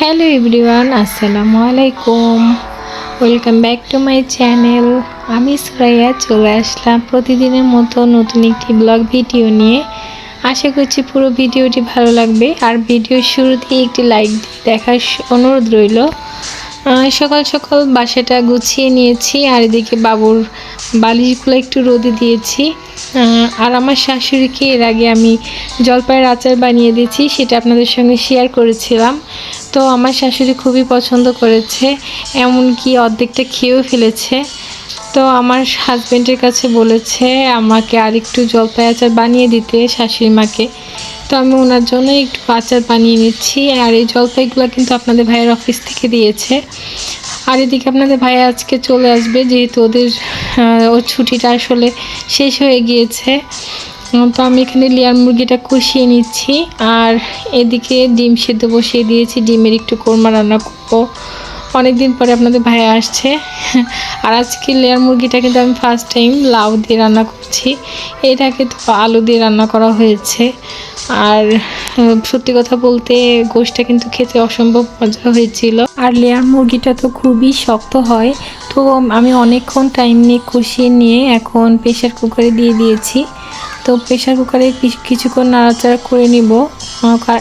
Hello everyone, আসসালামু আলাইকুম। Welcome back to my channel আমি সুরাইয়া চলে আসলাম প্রতিদিনের মতো নতুন একটি ব্লগ ভিডিও নিয়ে। আশা করছি পুরো ভিডিওটি ভালো লাগবে। আর ভিডিওর শুরুতেই একটি লাইক দেখার অনুরোধ রইল। সকাল সকাল বাসাটা গুছিয়ে নিয়েছি, আর এদিকে বাবুর বালিশগুলো একটু রোদে দিয়েছি। আর আমার শাশুড়িকে এর আগে আমি জলপাইয়ের আচার বানিয়ে দিয়েছি, সেটা আপনাদের সঙ্গে শেয়ার করেছিলাম। তো আমার শাশুড়ি খুবই পছন্দ করেছে, এমনকি অর্ধেকটা খেয়েও ফেলেছে। তো আমার হাজব্যান্ডের কাছে বলেছে, আমাকে আর একটু জলপাই আচার বানিয়ে দিতে শাশুড়ি মাকে। তো আমি ওনার জন্য একটু আচার বানিয়ে নিচ্ছি। আর এই জলপাইগুলো কিন্তু আপনাদের ভাইয়ের অফিস থেকে দিয়েছে। আর এদিকে আপনাদের ভাই আজকে চলে আসবে, যেহেতু ওদের ওর ছুটিটা আসলে শেষ হয়ে গিয়েছে। তো আমি এখানে লেয়ার মুরগিটা কষিয়ে নিচ্ছি। আর এদিকে ডিম সেদ্ধ বসিয়ে দিয়েছি, ডিমের একটু কোরমা রান্না করব। অনেকদিন পরে আপনাদের ভাই আসছে। আর আজকে লেয়ার মুরগিটা কিন্তু আমি ফার্স্ট টাইম লাউ দিয়ে রান্না করছি। এটাকে তো আলু দিয়ে রান্না করা হয়েছে। আর সত্যি কথা বলতে গোশটা কিন্তু খেতে অসম্ভব মজা হয়েছিল। আর লেয়ার মুরগিটা তো খুবই শক্ত হয়। তো আমি অনেকক্ষণ টাইম নিয়ে কষিয়ে নিয়ে এখন প্রেশার কুকারে দিয়ে দিয়েছি। তো প্রেশার কুকারে কিছু- কিছুক্ষণ নাড়াচাড়া করে নিব।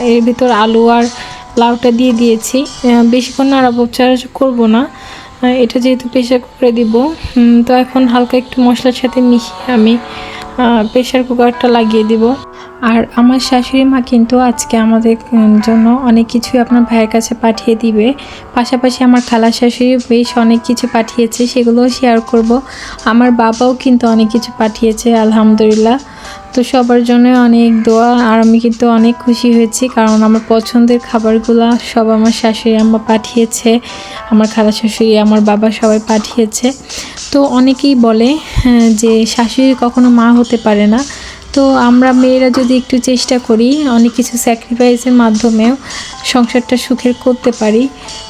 এর ভিতর আলু আর লাউটা দিয়ে দিয়েছি। বেশিক্ষণ নাড়াচাড়া করব না। এটা যেহেতু প্রেশার কুকারে দিব তো এখন হালকা একটু মশলার সাথে মিশিয়ে আমি প্রেশার কুকারটা লাগিয়ে দিব। আর আমার শাশুড়ি মা কিন্তু আজকে আমাদের জন্য অনেক কিছুই আপনার ভাইয়ের কাছে পাঠিয়ে দিবে। পাশাপাশি আমার খালা শাশুড়ি বেশ অনেক কিছু পাঠিয়েছে সেগুলোও শেয়ার করব। আমার বাবাও কিন্তু অনেক কিছু পাঠিয়েছে আলহামদুলিল্লাহ। তো সবার জন্য অনেক দোয়া আর আমি কিন্তু অনেক খুশি হয়েছি কারণ আমার পছন্দের খাবারগুলো সব আমার শাশুড়ি আম্মা পাঠিয়েছে আমার খালা শাশুড়ি আমার বাবা সবাই পাঠিয়েছে। তো অনেকেই বলে হ্যাঁ, যে শাশুড়ি কখনো মা হতে পারে না। তো আমরা মেয়েরা যদি একটু চেষ্টা করি, অনেক কিছু স্যাক্রিফাইসের মাধ্যমেও সংসারটা সুখের করতে পারি।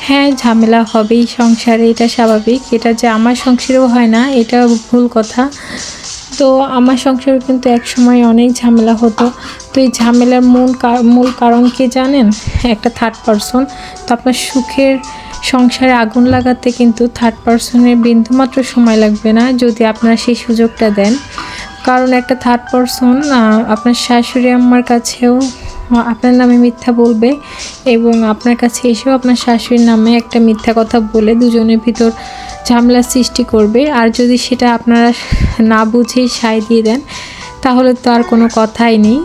হ্যাঁ ঝামেলা হবেই সংসারে, এটা স্বাভাবিক। এটা যে আমার সংসারেও হয় না, এটা ভুল কথা। তো আমার সংসারে কিন্তু এক সময় অনেক ঝামেলা হতো। তো এই ঝামেলার মূল মূল কারণ কি জানেন? একটা থার্ড পারসন তো আপনার সুখের সংসারে আগুন লাগাতে কিন্তু থার্ড পারসনের বিন্দুমাত্র সময় লাগবে না। যদি আপনারা সেই সুযোগটা দেন কারণ একটা থার্ড পারসন আপনার শাশুড়ি আম্মার কাছেও আপনার নামে মিথ্যা বলবে এবং আপনার কাছে এসেও আপনার শাশুড়ির নামে একটা মিথ্যা কথা বলে দুজনের ভিতর ঝামেলা সৃষ্টি করবে। আর যদি সেটা আপনারা না বুঝেই সায় দিয়ে দেন, তাহলে তো আর কোনো কথাই নেই।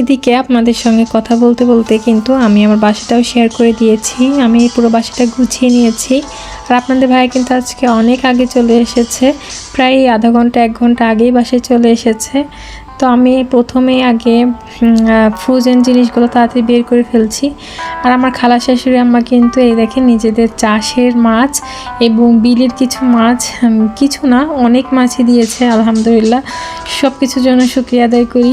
এদিকে আপনাদের সঙ্গে কথা বলতে বলতে কিন্তু আমি আমার বাসাটাও শেয়ার করে দিয়েছি। আমি পুরো বাসাটা গুছিয়ে নিয়েছি। আর আপনাদের ভাই কিন্তু আজকে অনেক আগে চলে এসেছে। প্রায় আধা ঘণ্টা, এক ঘণ্টা আগেই বাসায় চলে এসেছে। তো আমি প্রথমে আগে ফ্রোজেন জিনিসগুলো তাড়াতাড়ি বের করে ফেলছি। আর আমার খালা শাশুড়ি আম্মা কিন্তু এই দেখেন নিজেদের চাষের মাছ এবং বিলের কিছু মাছ কিছু না, অনেক মাছই দিয়েছে, আলহামদুলিল্লাহ। সব কিছুর জন্য শুক্রিয়া আদায় করি।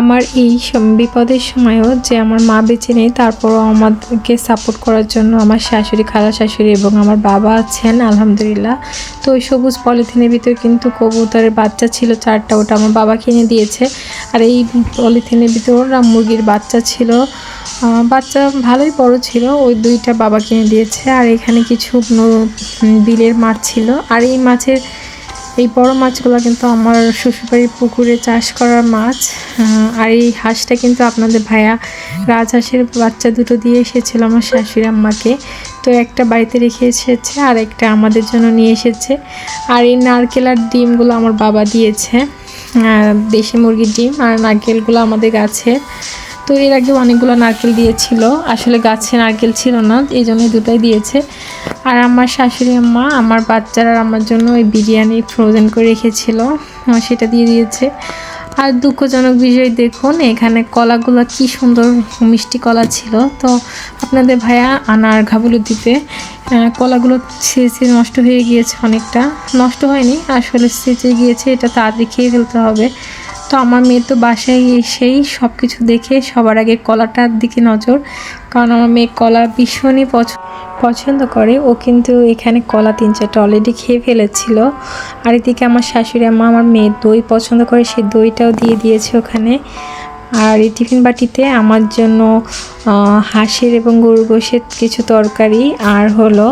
আমার এই বিপদের সময়ও যে আমার মা বেঁচে নেই, তারপরও আমাদেরকে সাপোর্ট করার জন্য আমার শাশুড়ি, খালা শাশুড়ি এবং আমার বাবা আছেন, আলহামদুলিল্লাহ। তো ওই সবুজ পলিথিনের ভিতর কিন্তু কবুতরের বাচ্চা ছিল চারটা, ওটা আমার বাবা কিনে দিয়েছে। আর এই পলিথিনের ভিতর মুরগির বাচ্চা ছিল। বাচ্চা ভালোই বড় ছিল, ওই দুইটা বাবা কিনে দিয়েছে। আর এখানে কিছু বিলের মাছ ছিল। আর এই মাছের এই বড় মাছগুলো কিন্তু আমার শ্বশুরবাড়ির পুকুরে চাষ করার মাছ। আর এই হাঁসটা কিন্তু আপনাদের ভাইয়া রাজহাঁসের বাচ্চা দুটো দিয়ে এসেছিল আমার শাশুড়ি আম্মাকে। তো একটা বাড়িতে রেখে এসেছে, আর একটা আমাদের জন্য নিয়ে এসেছে। আর এই নারকেল আর ডিমগুলো আমার বাবা দিয়েছে। দেশি মুরগির ডিম আর নারকেলগুলো আমাদের গাছের তো এর আগে অনেকগুলো নারকেল দিয়েছিল। আসলে গাছে নারকেল ছিল না, এই জন্য দুটাই দিয়েছে। আর আমার শাশুড়ি আম্মা আমার বাচ্চারা আমার জন্য ওই বিরিয়ানি ফ্রোজেন করে রেখেছিল সেটা দিয়ে দিয়েছে। আর দুঃখজনক বিষয় দেখুন, এখানে কলাগুলো কি সুন্দর মিষ্টি কলা ছিল। তো আপনাদের ভাইয়া আনার ঘাবলু দিতে কলাগুলো ছেঁচে নষ্ট হয়ে গিয়েছে অনেকটা। নষ্ট হয়নি, আসলে ছেঁচে গিয়েছে, এটা তাড়াতাড়ি খেয়ে ফেলতে হবে। তো আমার মেয়ে তো বাসায় এসেই সব কিছু দেখে সবার আগে কলাটার দিকে নজর। কারণ আমার মেয়ে কলা ভীষণই পছ- পছন্দ করে। ও কিন্তু এখানে কলা তিন চারটা অলরেডি খেয়ে ফেলেছিল। আর এদিকে আমার শাশুড়ি আম্মা আমার মেয়ে দই পছন্দ করে। সেই দইটাও দিয়ে দিয়েছে ওখানে। আর এই টিফিন বাটিতে আমার জন্য হাঁসের এবং গরুর গোশের কিছু তরকারি আর হলো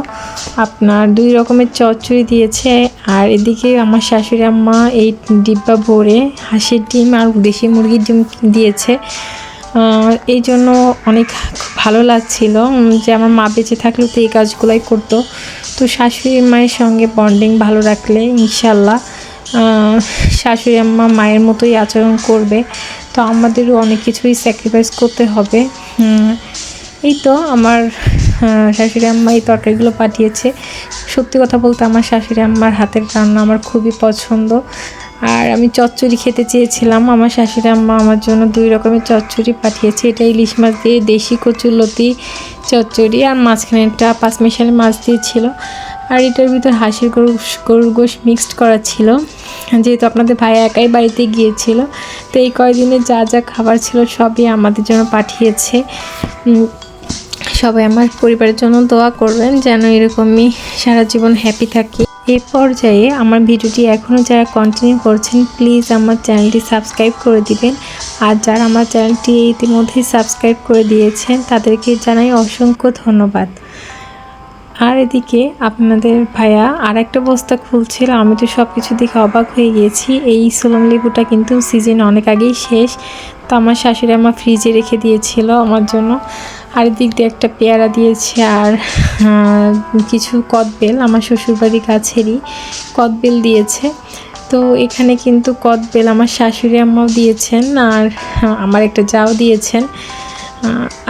আপনার দুই রকমের চচ্চড়ি দিয়েছে। আর এদিকে আমার শাশুড়ি আম্মা এই ডিব্বা ভরে হাঁসের ডিম আর দেশি মুরগির ডিম দিয়েছে। এই জন্য অনেক ভালো লাগছিল যে আমার মা বেঁচে থাকলেও তো এই কাজগুলোই করতো। তো শাশুড়ি মায়ের সঙ্গে বন্ডিং ভালো রাখলে ইনশাল্লাহ। শাশুড়ি আম্মা মায়ের মতোই আচরণ করবে। তো আমাদেরও অনেক কিছুই স্যাক্রিফাইস করতে হবে। এই তো আমার শাশুড়ি আম্মা এই তরকারিগুলো পাঠিয়েছে। সত্যি কথা বলতে আমার শাশুড়ি আম্মার হাতের রান্না আমার খুবই পছন্দ। আর আমি চচ্চড়ি খেতে চেয়েছিলাম। আমার শাশুড়ি আম্মা আমার জন্য দুই রকমের চচ্চড়ি পাঠিয়েছে। এটা ইলিশ মাছ দিয়ে, দেশি কচুরলতি চচ্চড়ি আর মাঝখানে একটা পাঁচমিশালি মাছ দিয়েছিল আর এটার ভিতর হাঁসের গরু, গরুর গোশ মিক্সড করা ছিল। যেহেতু আপনাদের ভাই একাই বাড়িতে গিয়েছিল, তো এই কয়দিনে যা যা খাবার ছিল সবই আমাদের জন্য পাঠিয়েছে। সবাই আমার পরিবারের জন্য দোয়া করবেন যেন এরকমই সারা জীবন হ্যাপি থাকি। এই পর্যায়ে আমার ভিডিওটি এখনও যারা কন্টিনিউ করছেন প্লিজ আমার চ্যানেলটি সাবস্ক্রাইব করে দিবেন। আর যারা আমার চ্যানেলটি ইতিমধ্যেই সাবস্ক্রাইব করে দিয়েছেন, তাদেরকে জানাই অসংখ্য ধন্যবাদ। আর এদিকে আপনাদের ভাইয়া আর একটা বস্তা খুলছিল, আমি তো সব কিছু দেখে অবাক হয়ে গিয়েছি এই সোলম লেবুটা কিন্তু সিজন অনেক আগেই শেষ। তো আমার শাশুড়ি আমার ফ্রিজে রেখে দিয়েছিল আমার জন্য। আর এদিক দিয়ে একটা পেয়ারা দিয়েছে আর কিছু কদবেল আমার শ্বশুরবাড়ির কাছেরই কদবেল দিয়েছে। তো এখানে কিন্তু কদবেল আমার শাশুড়ি আম্মাও দিয়েছেন আর আমার একটা যাও দিয়েছেন।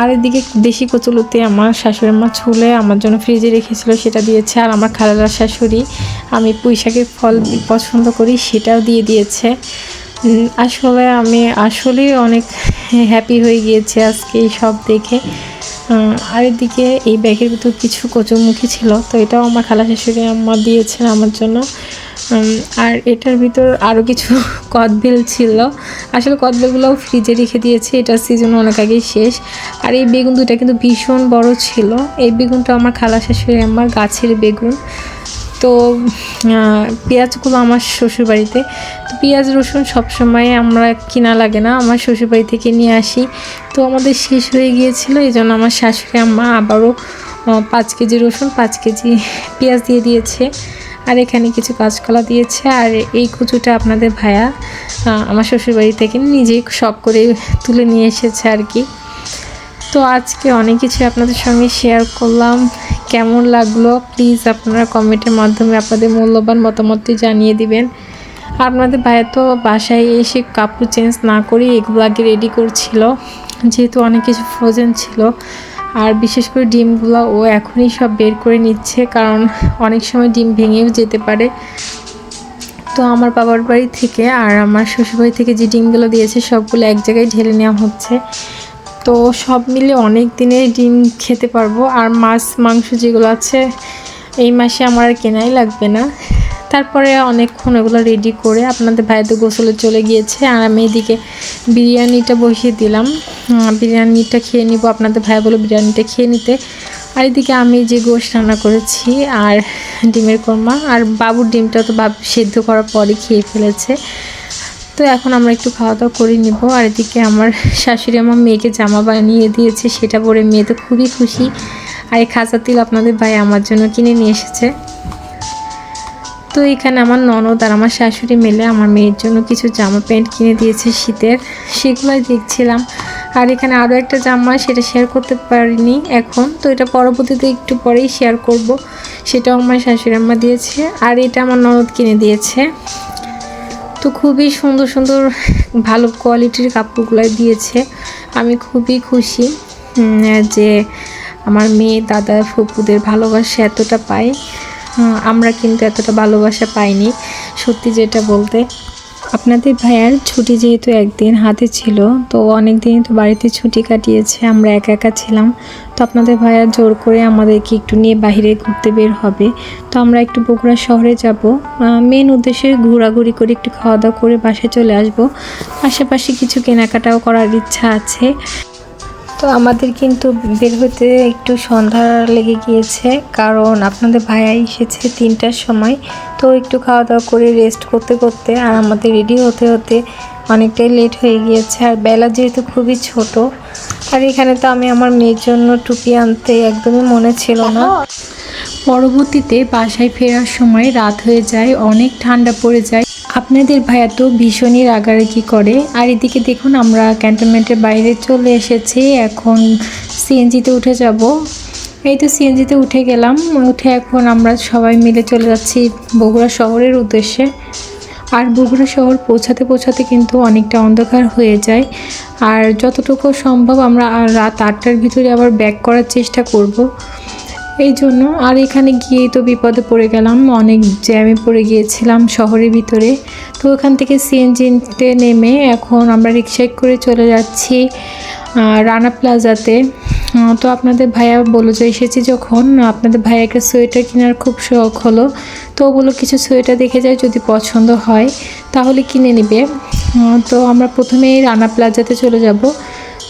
আর এদিকে দেশি কচুলতি আমার শাশুড়ি মা ছুলে আমার জন্য ফ্রিজে রেখেছিল, সেটা দিয়েছে। আর আমার খালার শাশুড়ি, আমি পুঁই শাকের ফল পছন্দ করি, সেটাও দিয়ে দিয়েছে। আসলে আমি আসলেই অনেক হ্যাপি হয়ে গিয়েছি আজকে এই সব দেখে। আর এদিকে এই ব্যাগের ভিতর কিছু কচুরমুখী ছিল, তো এটাও আমার খালা শাশুড়ি আম্মা দিয়েছেন আমার জন্য। আর এটার ভিতর আরও কিছু কদবেল ছিল। আসলে কদবেলগুলোও ফ্রিজে রেখে দিয়েছে, এটার সিজন অনেক আগেই শেষ। আর এই বেগুন দুটা কিন্তু ভীষণ বড় ছিল। এই বেগুনটা আমার খালা শাশুড়ি আমার গাছের বেগুন। তো পেঁয়াজগুলো আমার শ্বশুরবাড়িতে। তো পেঁয়াজ, রসুন সবসময় আমরা কিনা লাগে না, আমার শ্বশুরবাড়ি থেকে নিয়ে আসি। তো আমাদের শেষ হয়ে গিয়েছিল, এই জন্য আমার শাশুড়ি, আম্মা আবারও পাঁচ কেজি রসুন, পাঁচ কেজি পেঁয়াজ দিয়ে দিয়েছে। আর এখানে কিছু কাঁচকলা দিয়েছে। আর এই কচুটা আপনাদের ভায়া আমার শ্বশুরবাড়ি থেকে নিজেই শখ করে তুলে নিয়ে এসেছে আর কি। তো আজকে অনেক কিছু আপনাদের সঙ্গে শেয়ার করলাম। কেমন লাগল? প্লিজ আপনারা কমেন্টের মাধ্যমে আপনাদের মূল্যবান মতামতটি জানিয়ে দিবেন। আপনাদের ভাইয়া তো বাসায় এসে কাপড় চেঞ্জ না করে এগুলো আগে রেডি করছিল। যেহেতু অনেক কিছু ফ্রোজেন ছিল। আর বিশেষ করে ডিমগুলো ও এখনই সব বের করে নিচ্ছে, কারণ অনেক সময় ডিম ভেঙেও যেতে পারে। তো আমার বাবার বাড়ি থেকে আর আমার শ্বশুরবাড়ি থেকে যে ডিমগুলো দিয়েছে, সবগুলো এক জায়গায় ঢেলে নেওয়া হচ্ছে। তো সব মিলে অনেক দিনে ডিম খেতে পারব। আর মাছ, মাংস যেগুলো আছে, এই মাসে আমার আর কেনাই লাগবে না। তারপরে অনেকক্ষণ ওগুলো রেডি করে আপনাদের ভাইদের গোসলে চলে গিয়েছে আর আমি এদিকে বিরিয়ানিটা বসিয়ে দিলাম। বিরিয়ানিটা খেয়ে নিব, আপনাদের ভাই বলে বিরিয়ানিটা খেয়ে নিতে। আর এদিকে আমি যে গোশ রান্না করেছি আর ডিমের কোরমা, আর বাবুর ডিমটা তো বাবু সেদ্ধ করার পরে খেয়ে ফেলেছে। তো এখন আমরা একটু খাওয়া দাওয়া করে নিব। আর এদিকে আমার শাশুড়ি আমার মেয়েকে জামা বানিয়ে দিয়েছে, সেটা পরে মেয়ে তো খুবই খুশি। আর এই খাঁচা তিল আপনাদের ভাই আমার জন্য কিনে নিয়ে এসেছে। তো এখানে আমার ননদ আর আমার শাশুড়ি মিলে আমার মেয়ের জন্য কিছু জামা প্যান্ট কিনে দিয়েছে শীতের। সেগুলোই দেখছিলাম। আর এখানে আরও একটা জামা সেটা শেয়ার করতে পারিনি এখন। তো এটা পরবর্তীতে একটু পরেই শেয়ার করব। সেটাও আমার শাশুড়ি আম্মা দিয়েছে। আর এটা আমার ননদ কিনে দিয়েছে। তো খুবই সুন্দর সুন্দর ভালো কোয়ালিটির কাপড়গুলাই দিয়েছে। আমি খুবই খুশি যে আমার মেয়ে দাদা ফুপুদের ভালোবাসা এতটা উম, আমরা কিন্তু এতটা ভালোবাসা পাইনি। সত্যি যেটা বলতে, আপনাদের ভাইয়ার ছুটি যেহেতু একদিন হাতে ছিল, তো অনেক দিন তো বাড়িতে ছুটি কাটিয়েছে, আমরা একা একা ছিলাম। তো আপনাদের ভাইয়া জোর করে আমাদেরকে একটু নিয়ে বাইরে ঘুরতে বের হবে। তো আমরা একটু বগুড়া শহরে যাব। মেন উদ্দেশ্যে ঘোরাঘুরি করে একটু খাওয়া দাওয়া করে বাসায় চলে আসব। পাশাপাশি কিছু কেনাকাটাও করার ইচ্ছা আছে। তো আমাদের কিন্তু বের হতে একটু সন্ধ্যা লেগে গিয়েছে, কারণ আপনাদের ভাইয়া এসেছে তিনটার সময়। তো একটু খাওয়া দাওয়া করে রেস্ট করতে করতে আর আমাদের রেডি হতে হতে অনেকটাই লেট হয়ে গিয়েছে। আর বেলা যেহেতু খুবই ছোট, আর এখানে তো আমি আমার মেয়ের জন্য টুপি আনতে একদমই মনে ছিল না। পরবর্তীতে বাসায় ফেরার সময় রাত হয়ে যায়, অনেক ঠান্ডা পড়ে যায় আপনাদের ভাইয়া তো ভীষণই রাগারাগি করে। আর এদিকে দেখুন, আমরা ক্যান্টনমেন্টের বাইরে চলে এসেছি। এখন সিএনজিতে উঠে যাব। এই তো সিএনজিতে উঠে গেলাম। উঠে এখন আমরা সবাই মিলে চলে যাচ্ছি বগুড়া শহরের উদ্দেশ্যে। আর বগুড়া শহর পৌঁছাতে পৌঁছাতে কিন্তু অনেকটা অন্ধকার হয়ে যায়। আর যতটুকু সম্ভব আমরা রাত আটটার ভিতরে আবার ব্যাক করার চেষ্টা করব। এই জন্য আর এখানে গিয়েই তো বিপদে পড়ে গেলাম। অনেক জ্যামে পড়ে গিয়েছিলাম শহরের ভিতরে। তো ওখান থেকে সিএনজিতে নেমে এখন আমরা রিক্সায় করে চলে যাচ্ছি রানা প্লাজাতে। তো আপনাদের ভাইয়া বলল যে, এসেছি যখন। আপনাদের ভাইয়াকে সোয়েটার কেনার খুব শখ হলো। তো ওগুলো কিছু সোয়েটার দেখে যায় যদি পছন্দ হয়, তাহলে কিনে নেবে। তো আমরা প্রথমেই রানা প্লাজাতে চলে যাব।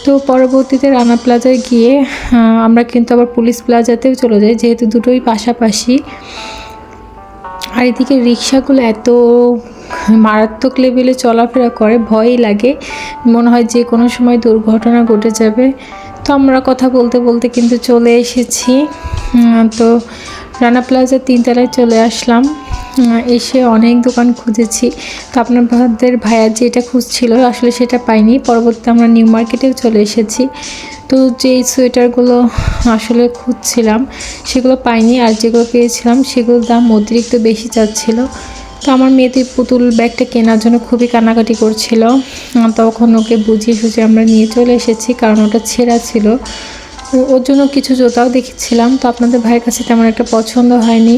তো পরবর্তীতে রানা প্লাজায় গিয়ে আমরা কিন্তু আবার পুলিশ প্লাজাতেও চলে যাই, যেহেতু দুটোই পাশাপাশি। আর এদিকে রিক্সাগুলো এত মারাত্মক লেভেলে চলাফেরা করে, ভয়ই লাগে। মনে হয় যে কোনো সময় দুর্ঘটনা ঘটে যাবে। তো আমরা কথা বলতে বলতে কিন্তু চলে এসেছি। তো রানা প্লাজার তিনতলায় চলে আসলাম। এসে অনেক দোকান খুঁজেছি। তো আপনাদের ভাইয়া যেটা খুঁজছিল, আসলে সেটা পাইনি। পরবর্তীতে আমরা নিউ মার্কেটেও চলে এসেছি। তো যেই সোয়েটারগুলো আসলে খুঁজছিলাম, সেগুলো পাইনি। আর যেগুলো পেয়েছিলাম, সেগুলোর দাম অতিরিক্ত বেশি চাচ্ছিল তো আমার মেয়েতে পুতুল ব্যাগটা কেনার জন্য খুবই কান্নাকাটি করছিল। তখন ওকে বুঝিয়ে সুঝিয়ে আমরা নিয়ে চলে এসেছি, কারণ ওটা ছেঁড়া ছিল। ওর জন্য কিছু জোতাও দেখেছিলাম। তো আপনাদের ভাইয়ের কাছে তেমন একটা পছন্দ হয়নি।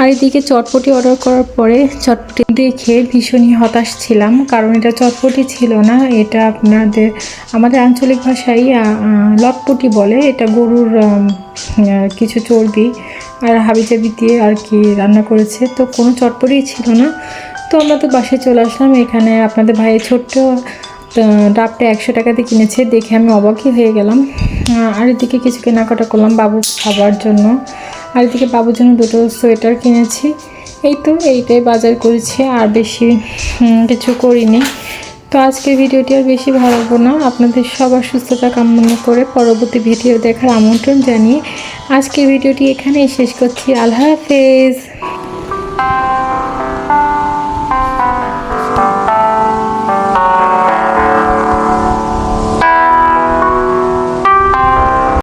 আর এদিকে চটপটি অর্ডার করার পরে চটপটি দেখে ভীষণই হতাশ ছিলাম, কারণ এটা চটপটি ছিল না, এটা আপনাদের আমাদের আঞ্চলিক ভাষায় লটপটি বলে, এটা গরুর কিছু চর্বি আর হাবিজাবি দিয়ে আর কি রান্না করেছে, তো কোনো চটপটি ছিল না। তো আমরা তো বাসায় চলে আসলাম, এখানে আপনাদের ভাইয়ের ছোট্ট ডাবটা একশো টাকাতে কিনেছে, দেখে আমি অবাকই হয়ে গেলাম। আর এদিকে কিছু কেনাকাটা করলাম বাবু খাবার জন্য। আর এদিকে বাবুর জন্য দুটো সোয়েটার কিনেছি। এই তো এইটাই বাজার করেছি, আর বেশি কিছু করিনি। তো আজকের ভিডিওটি আর বেশি ভালো না। আপনাদের সবার সুস্থতা কামনা করে পরবর্তী ভিডিও দেখার আমন্ত্রণ জানিয়ে আজকের ভিডিওটি এখানেই শেষ করছি। আল্লাহ হাফেজ।